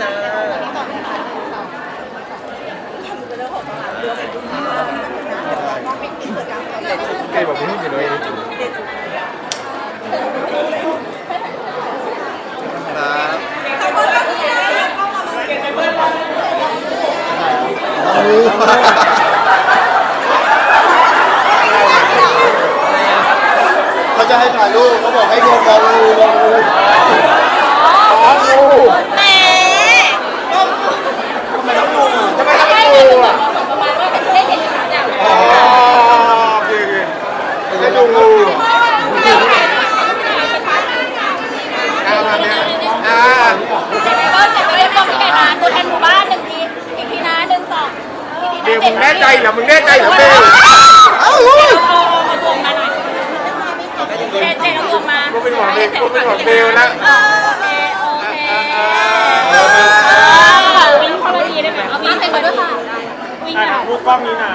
จ้าใกล้บอกไม่ให้มีเลยจริงครับเขาจะให้ถ่ายรูปเขาบอกให้รวมมองงูมองงูมองงู แหม ทำไมต้องงูทำไมต้องงูอะ ประมาณว่าเป็นได้เห็นหลายอย่าง อ๋อโอเคโอเคไม่ใช่งูอ่ามาเนี้ยอ่า เจ็บไปเบิ้ลเจ็บไปเบิ้ลบอกพี่ไก่นาตัวแทนหมู่บ้านหนึ่งทีอีกทีนะหนึ่งสอง เบ ลมึงแน่ใจเหรอ มึงแน่ใจเหรอเบลเอาเอาเอาตัวมาหน่อยเจเจเอาตัวมากูเป็นหวังเบลกูเป็นหวังเบลแล้วโอเคโอเควิ่งคนละทีได้ไหมเอาวิ่งไปด้วยค่ะวิ่งค่ะ รูปกล้องนี้นะ